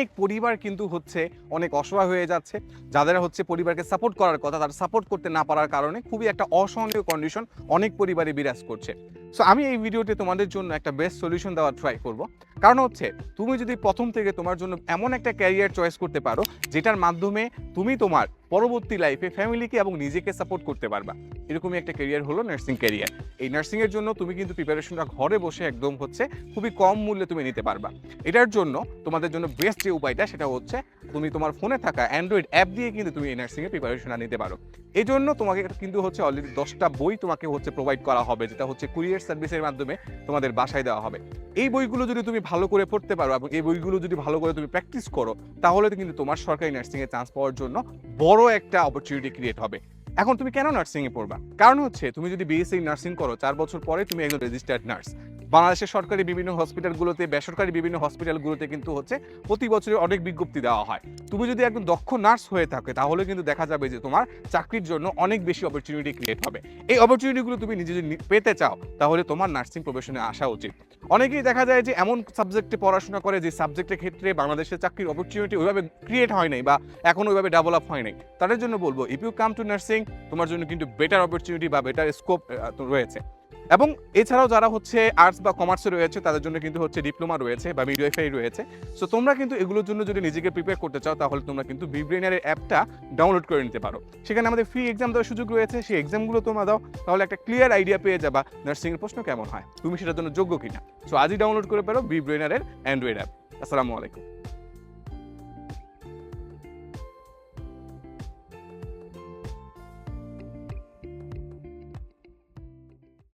অনেক পরিবার কিন্তু হচ্ছে অনেক অসহায় হয়ে যাচ্ছে। যাদের হচ্ছে পরিবারকে সাপোর্ট করার কথা, তারা সাপোর্ট করতে না পারার কারণে খুবই একটা অসহনীয় কন্ডিশন অনেক পরিবারে বিরাজ করছে। সো আমি এই ভিডিওতে তোমাদের জন্য একটা বেস্ট সলিউশন দেওয়ার ট্রাই করব। কারণ হচ্ছে, তুমি যদি প্রথম থেকে তোমার জন্য এমন একটা ক্যারিয়ার চয়েস করতে পারো, যেটার মাধ্যমে তুমি তোমার পরবর্তী লাইফে ফ্যামিলিকে এবং নিজেকে সাপোর্ট করতে পারবা। এরকমই একটা ক্যারিয়ার হলো নার্সিং ক্যারিয়ার এই নার্সিংয়ের জন্য তুমি কিন্তু প্রিপারেশনটা ঘরে বসে একদম হচ্ছে খুবই কম মূল্যে তুমি নিতে পারবা। এটার জন্য তোমাদের জন্য বেস্ট যে উপায়টা, সেটা হচ্ছে তুমি তোমার ফোনে থাকা অ্যান্ড্রয়েড অ্যাপ দিয়ে কিন্তু তুমি এই নার্সিংয়ের প্রিপারেশনটা নিতে পারো। এই জন্য তোমাকে কিন্তু হচ্ছে অলরেডি দশটা বই তোমাকে হচ্ছে প্রোভাইড করা হবে, যেটা হচ্ছে কুরিয়ার সার্ভিসের মাধ্যমে তোমাদের বাসায় দেওয়া হবে। এই বইগুলো যদি তুমি ভালো করে পড়তে পারো এবং এই বইগুলো যদি ভালো করে তুমি প্র্যাকটিস করো, তাহলে কিন্তু তোমার সরকারি নার্সিংয়ে চান্স পাওয়ার জন্য বড় একটা অপরচুনিটি ক্রিয়েট হবে। এখন তুমি কেন নার্সিংয়ে পড়বা? কারণ হচ্ছে, তুমি যদি বিএসসি নার্সিং করো, চার বছর পরে তুমি একজন রেজিস্টার্ড নার্স বাংলাদেশের সরকারি বিভিন্ন হসপিটালগুলোতে, বেসরকারি বিভিন্ন হসপিটালগুলোতে কিন্তু হচ্ছে প্রতি বছরে অনেক বিজ্ঞপ্তি দেওয়া হয়। তুমি যদি একজন দক্ষ নার্স হয়ে থাকে, তাহলে কিন্তু দেখা যাবে যে তোমার চাকরির জন্য অনেক বেশি অপরচুনিটি ক্রিয়েট হবে। এই অপরচুনিটিগুলো তুমি নিজে যদি পেতে চাও, তাহলে তোমার নার্সিং প্রফেশনে আসা উচিত। অনেকেই দেখা যায় যে এমন সাবজেক্টে পড়াশোনা করে যে সাবজেক্টের ক্ষেত্রে বাংলাদেশের চাকরির অপরচুনিটি ওইভাবে ক্রিয়েট হয় নাই বা এখন ওইভাবে ডেভেলপ হয় নাই। তাদের জন্য বলব if you come to nursing তোমার জন্য কিন্তু বেটার অপরচুনিটি বা বেটার স্কোপ রয়েছে। এবং এছাড়াও যারা হচ্ছে আর্টস বা কমার্সে রয়েছে, তাদের জন্য কিন্তু হচ্ছে ডিপ্লোমা রয়েছে বা মিডিওয়াইফাই রয়েছে। সো তোমরা কিন্তু এগুলোর জন্য যদি নিজেকে প্রিপেয়ার করতে চাও, তাহলে তোমরা কিন্তু বিব্রেনারের অ্যাপটা ডাউনলোড করে নিতে পারো। সেখানে আমাদের ফ্রি এক্সাম দেওয়ার সুযোগ রয়েছে। সেই এক্সামগুলো তোমরা দাও, তাহলে একটা ক্লিয়ার আইডিয়া পেয়ে যাবা নার্সিংয়ের প্রশ্ন কেমন হয়, তুমি সেটার জন্য যোগ্য কিনা। সো আজই ডাউনলোড করে পারো বিব্রেনারের অ্যান্ড্রয়েড অ্যাপ আসসালামু আলাইকুম।